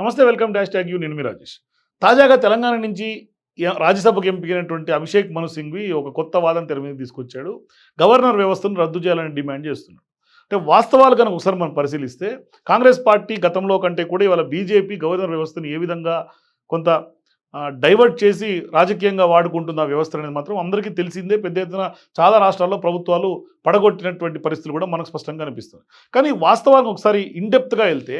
నమస్తే welcome dash tag you నేను మీ రాజేష్. తాజాగా తెలంగాణ నుంచి రాజ్యసభకు ఎంపికైనటువంటి అభిషేక్ మను సింఘ్వి ఒక కొత్త వాదన తెర మీద తీసుకొచ్చాడు. గవర్నర్ వ్యవస్థను రద్దు చేయాలని డిమాండ్ చేస్తున్నాడు. అంటే వాస్తవాలు కనుక ఒకసారి మనం పరిశీలిస్తే కాంగ్రెస్ పార్టీ గతంలో కంటే కూడా ఇవాళ బీజేపీ గవర్నర్ వ్యవస్థను ఏ విధంగా కొంత డైవర్ట్ చేసి రాజకీయంగా వాడుకుంటున్న వ్యవస్థ అనేది మాత్రం అందరికీ తెలిసిందే. పెద్ద ఎత్తున చాలా రాష్ట్రాల్లో ప్రభుత్వాలు పడగొట్టినటువంటి పరిస్థితులు కూడా మనకు స్పష్టంగా అనిపిస్తుంది కానీ వాస్తవానికి ఒకసారి ఇన్డెప్త్గా వెళ్తే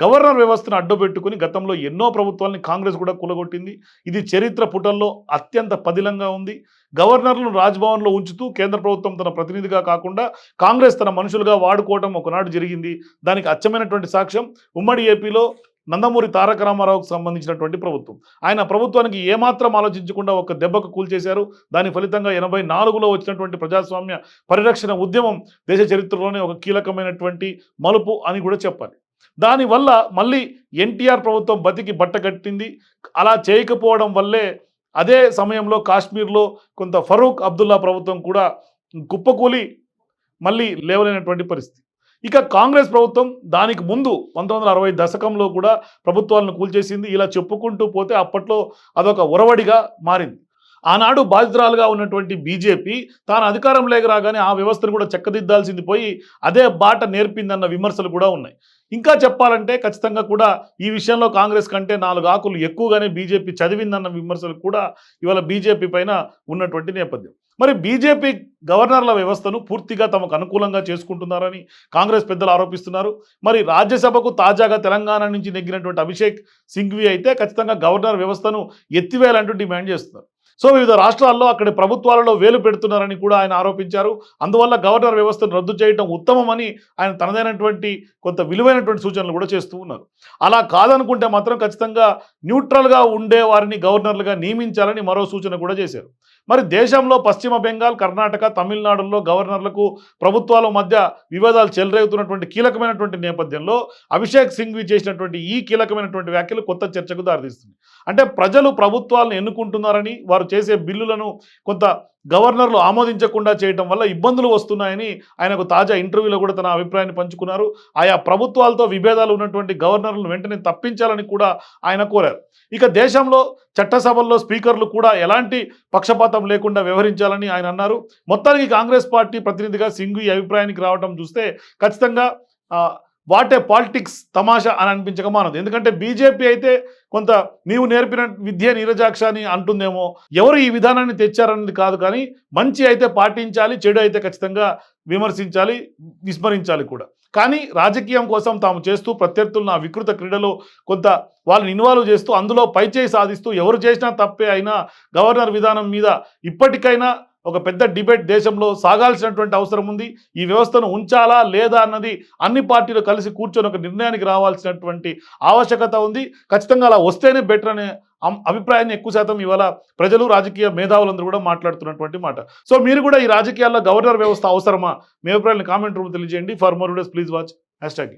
గవర్నర్ వ్యవస్థను అడ్డుపెట్టుకుని గతంలో ఎన్నో ప్రభుత్వాలని కాంగ్రెస్ కూడా కూలగొట్టింది. ఇది చరిత్ర పుటల్లో అత్యంత పదిలంగా ఉంది. గవర్నర్లను రాజ్భవన్లో ఉంచుతూ కేంద్ర ప్రభుత్వం తన ప్రతినిధిగా కాకుండా కాంగ్రెస్ తన మనుషులుగా వాడుకోవటం ఒకనాడు జరిగింది. దానికి అచ్చమైనటువంటి సాక్ష్యం ఉమ్మడి ఏపీలో నందమూరి తారక రామారావుకు సంబంధించినటువంటి ప్రభుత్వం. ఆయన ప్రభుత్వానికి ఏమాత్రం ఆలోచించకుండా ఒక దెబ్బకు కూల్చేశారు. దాని ఫలితంగా ఎనభై నాలుగులో వచ్చినటువంటి ప్రజాస్వామ్య పరిరక్షణ ఉద్యమం దేశ చరిత్రలోనే ఒక కీలకమైనటువంటి మలుపు అని కూడా చెప్పాలి. దానివల్ల మళ్ళీ ఎన్టీఆర్ ప్రభుత్వం బతికి బట్టగట్టింది అలా చేయకపోవడం వల్లే అదే సమయంలో కాశ్మీర్లో కొంత ఫరూక్ అబ్దుల్లా ప్రభుత్వం కూడా కుప్పకూలి మళ్ళీ లేవలేనటువంటి పరిస్థితి. ఇక కాంగ్రెస్ ప్రభుత్వం దానికి ముందు పంతొమ్మిది అరవై దశకంలో కూడా ప్రభుత్వాలను కూల్చేసింది. ఇలా చెప్పుకుంటూ పోతే అప్పట్లో అదొక ఉరవడిగా మారింది. ఆనాడు బాధితురాలుగా ఉన్నటువంటి బీజేపీ తాను అధికారం లేక రాగానే ఆ వ్యవస్థను కూడా చెక్కదిద్దాల్సింది పోయి అదే బాట నేర్పిందన్న విమర్శలు కూడా ఉన్నాయి. ఇంకా చెప్పాలంటే ఖచ్చితంగా కూడా ఈ విషయంలో కాంగ్రెస్ కంటే నాలుగు ఆకులు ఎక్కువగానే బీజేపీ చదివిందన్న విమర్శలు కూడా ఇవాళ బీజేపీ పైన ఉన్నటువంటి నేపథ్యం. మరి బీజేపీ గవర్నర్ల వ్యవస్థను పూర్తిగా తమకు అనుకూలంగా చేసుకుంటున్నారని కాంగ్రెస్ పెద్దలు ఆరోపిస్తున్నారు. మరి రాజ్యసభకు తాజాగా తెలంగాణ నుంచి నెగ్గినటువంటి అభిషేక్ సింఘ్వి అయితే ఖచ్చితంగా గవర్నర్ వ్యవస్థను ఎత్తివేయాలంటూ డిమాండ్ చేస్తున్నారు. సో వివిధ రాష్ట్రాల్లో అక్కడి ప్రభుత్వాలలో వేలు పెడుతున్నారని కూడా ఆయన ఆరోపించారు. అందువల్ల గవర్నర్ వ్యవస్థను రద్దు చేయడం ఉత్తమమని ఆయన తనదైనటువంటి కొంత విలువైనటువంటి సూచనలు కూడా చేస్తూ ఉన్నారు. అలా కాదనుకుంటే మాత్రం ఖచ్చితంగా న్యూట్రల్గా ఉండే వారిని గవర్నర్లుగా నియమించాలని మరో సూచన కూడా చేశారు. మరి దేశంలో పశ్చిమ బెంగాల్ కర్ణాటక తమిళనాడులో గవర్నర్లకు ప్రభుత్వాల మధ్య వివాదాలు చెలరేగుతున్నటువంటి కీలకమైనటువంటి నేపథ్యంలో అభిషేక్ సింఘ్వి చేసినటువంటి ఈ కీలకమైనటువంటి వ్యాఖ్యలు కొత్త చర్చకు దారితీస్తుంది అంటే ప్రజలు ప్రభుత్వాలను ఎన్నుకుంటున్నారని వారు చేసే బిల్లులను కొంత గవర్నర్లు ఆమోదించకుండా చేయటం వల్ల ఇబ్బందులు వస్తున్నాయని ఆయనకు తాజా ఇంటర్వ్యూలో కూడా తన అభిప్రాయాన్ని పంచుకున్నారు. ఆయా ప్రభుత్వాలతో విభేదాలు ఉన్నటువంటి గవర్నర్లను వెంటనే తప్పించాలని కూడా ఆయన కోరారు. ఇక దేశంలో చట్టసభల్లో స్పీకర్లు కూడా ఎలాంటి పక్షపాతం లేకుండా వ్యవహరించాలని ఆయన అన్నారు. మొత్తానికి కాంగ్రెస్ పార్టీ ప్రతినిధిగా సింగు ఈ అభిప్రాయానికి రావడం చూస్తే ఖచ్చితంగా వాటే పాలిటిక్స్ తమాషా అని అనిపించక మానదు. ఎందుకంటే బీజేపీ అయితే కొంత నీవు నేర్పిన విద్య నీరజాక్ష అని అంటుందేమో. ఎవరు ఈ విధానాన్ని తెచ్చారన్నది కాదు కానీ మంచి అయితే పాటించాలి చెడు అయితే ఖచ్చితంగా విమర్శించాలి విస్మరించాలి కూడా. కానీ రాజకీయం కోసం తాము చేస్తూ ప్రత్యర్థులను ఆ వికృత క్రీడలో కొంత వాళ్ళని ఇన్వాల్వ్ చేస్తూ అందులో పైచేయి సాధిస్తూ ఎవరు చేసినా తప్పే అయినా గవర్నర్ విధానం మీద ఇప్పటికైనా ఒక పెద్ద డిబేట్ దేశంలో సాగాల్సినటువంటి అవసరం ఉంది. ఈ వ్యవస్థను ఉంచాలా లేదా అన్నది అన్ని పార్టీలు కలిసి కూర్చొని ఒక నిర్ణయానికి రావాల్సినటువంటి ఆవశ్యకత ఉంది. ఖచ్చితంగా అలా వస్తేనే బెటర్ అనే అభిప్రాయాన్ని ఎక్కువ శాతం ఇవాళ ప్రజలు రాజకీయ మేధావులందరూ కూడా మాట్లాడుతున్నటువంటి మాట. సో మీరు కూడా ఈ రాజకీయాల్లో గవర్నర్ వ్యవస్థ అవసరమా? మీ అభిప్రాయాన్ని కామెంట్ రూమ్ తెలియజేయండి. For more days please watch. Hashtag.